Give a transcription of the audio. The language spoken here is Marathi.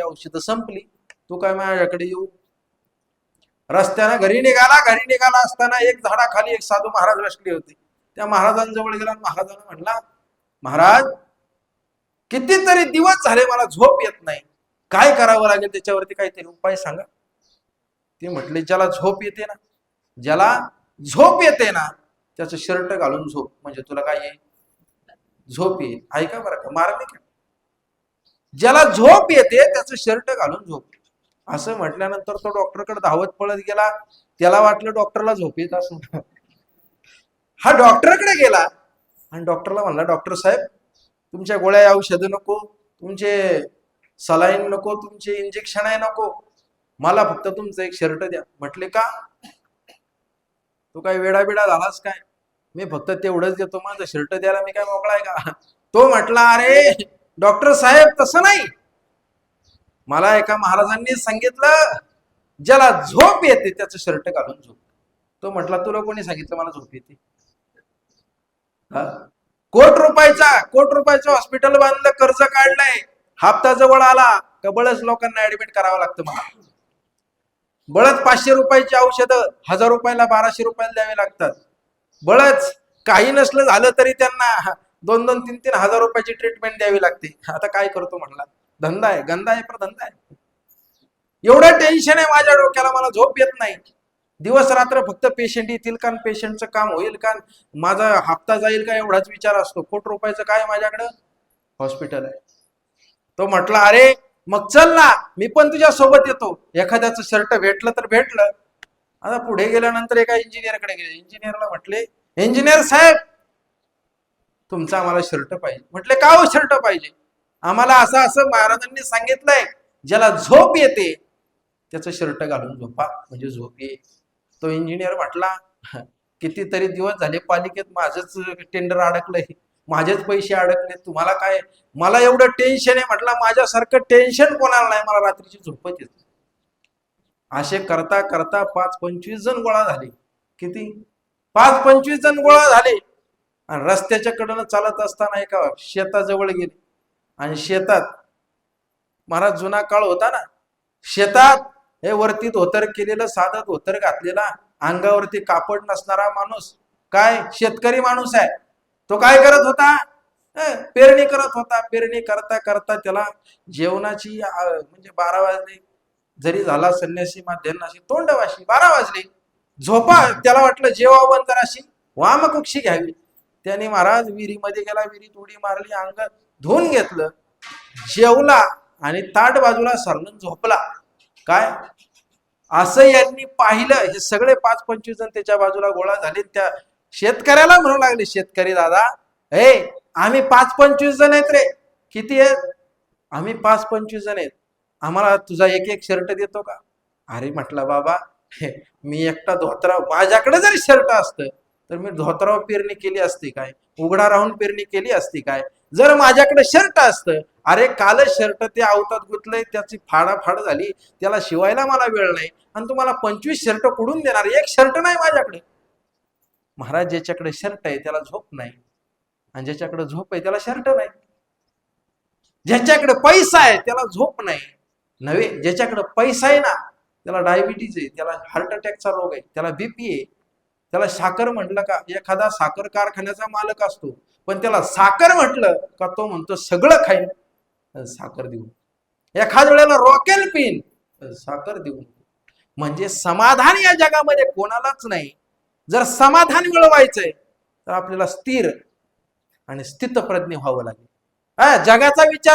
औषधं संपली. तू काय माझ्याकडे येऊ? रस्त्यानं घरी निघाला घरी निघाला असताना एक झाडाखाली एक साधू महाराज बसले होते. त्या महाराजांजवळ गेला आणि महाराजांना म्हणला महाराज कितीतरी दिवस झाले मला झोप येत नाही. काय करावं लागेल त्याच्यावरती काहीतरी उपाय सांगा. ते म्हटले ज्याला झोप येते ना ज्याला झोप येते ना त्याचं शर्ट घालून झोप म्हणजे तुला काय येईल? झोप येईल. ऐका बरं का मार्ग का ज्याला झोप येते त्याचं शर्ट घालून झोप असं म्हटल्यानंतर तो डॉक्टरकडे धावत पळत गेला. त्याला वाटलं डॉक्टरला झोप येत असं हा डॉक्टरकडे गेला आणि डॉक्टरला म्हणला डॉक्टर साहेब तुमच्या गोळ्या औषधं नको तुमचे सलाईन नको तुमचे इंजेक्शन आहे नको. मला फक्त तुमचं एक शर्ट द्या. म्हटले का? तू काय वेडा बिडा झालास काय? मी फक्त तेवढंच देतो माझं शर्ट द्यायला मी काय मोकळा आहे का? तो म्हटला अरे डॉक्टर साहेब तसं नाही. मला एका महाराजांनी सांगितलं ज्याला झोप येते त्याचं शर्ट घालून झोप. तो म्हटला तुला कोणी सांगितलं मला झोप येते. कोट रुपयाचा कोट रुपयाचं हॉस्पिटल बांधलं कर्ज काढलंय. हप्ता जवळ आला. का बळच लोकांना ऍडमिट करावं लागतं मला बळच पाचशे रुपयाची औषधं हजार रुपयाला बाराशे रुपयाला द्यावे लागतात. बळच काही नसलं झालं तरी त्यांना दोन दोन तीन तीन हजार रुपयाची ट्रीटमेंट द्यावी लागते. आता काय करतो म्हणला? धंदा आहे गंदा आहे पर धंदा आहे. एवढं टेन्शन आहे माझ्या डोक्याला मला झोप येत नाही. दिवस रात्र फक्त पेशंट येतील का पेशंटचं काम होईल का? माझा हप्ता जाईल का? एवढाच विचार असतो. कोट रुपयाचं काय माझ्याकडं? हॉस्पिटल आहे. तो म्हटला अरे मग चल ना. मी पण तुझ्या सोबत येतो. एखाद्याचं शर्ट भेटलं तर भेटलं. आता पुढे गेल्यानंतर एका इंजिनियरकडे गेले. इंजिनियरला म्हटले इंजिनियर साहेब तुमचा आम्हाला शर्ट पाहिजे. म्हटले का हो शर्ट पाहिजे? आम्हाला असं असं महाराजांनी सांगितलंय ज्याला झोप येते त्याचं शर्ट घालून झोपा म्हणजे झोप ये तो इंजिनियर म्हटला कितीतरी दिवस झाले पालिकेत माझंच टेंडर अडकलंय. माझेच पैसे अडकले. तुम्हाला काय? मला एवढं टेन्शन आहे. म्हटलं माझ्यासारखं टेन्शन कोणाला नाही. मला रात्रीची झोपच येत असे करता करता पाच पंचवीस जण गोळा झाले. किती? पाच पंचवीस जण गोळा झाले. आणि रस्त्याच्या कडनं चालत असताना एका शेताजवळ गेले. आणि शेतात महाराज जुना काळ होता ना शेतात हे वरती धोतर केलेलं साधं धोतर घातलेला अंगावरती कापड नसणारा माणूस. काय? शेतकरी माणूस आहे. तो काय करत होता? पेरणी करत होता. पेरणी करता करता त्याला जेवणाची म्हणजे बारा वाजले. जरी झाला संन्यासी तोंड तोंडवाशी बारा वाजले. झोपा त्याला वाटलं जेवावं जराशी. वामकुक्षी घ्यावी. त्याने महाराज विहिरीमध्ये गेला विहिरीत उडी मारली अंग धुवून घेतलं. जेवला आणि ताट बाजूला सरलून झोपला. काय? असं यांनी पाहिलं. हे सगळे पाच पंचवीस जण त्याच्या बाजूला गोळा झाले. त्या शेतकऱ्याला म्हणू लागले शेतकरी दादा हे आम्ही पाच पंचवीस जण आहेत रे. किती आहेत? आम्ही पाच पंचवीस जण आहेत. आम्हाला तुझा एक एक शर्ट देतो का? अरे म्हटलं बाबा हे, मी एकटा धोत्रा माझ्याकडे जरी शर्ट असतं तर मी धोतराव पेरणी केली असती काय? उघडा राहून पेरणी केली असती काय? जर माझ्याकडे शर्ट असतं अरे काल शर्ट ते आवतात गुतलंय त्याची फाडाफाड झाली त्याला शिवायला मला वेळ नाही आणि तुम्हाला पंचवीस शर्ट कुडून देणार एक शर्ट नाही माझ्याकडे. महाराज ज्याच्याकडे शर्ट आहे त्याला झोप नाही. आणि ज्याच्याकडे झोप आहे त्याला शर्ट नाही. ज्याच्याकडे पैसा आहे त्याला झोप नाही. नव्हे ज्याच्याकडे पैसा आहे ना त्याला डायबिटीज आहे त्याला हार्ट अटॅकचा रोग आहे त्याला बीपी आहे. त्याला साखर म्हटलं का? एखादा साखर कारखान्याचा मालक असतो. पण त्याला साखर म्हटलं का तो म्हणतो सगळं खाईन. साखर देऊ एखाद्या वेळेला रॉकेल पिन साखर देऊ म्हणजे समाधान या जगामध्ये कोणालाच नाही. जर समाधान मिळवायचंय तर आपल्याला स्थिर आणि स्थितप्रज्ञ व्हावं लागेल. जगाचा विचार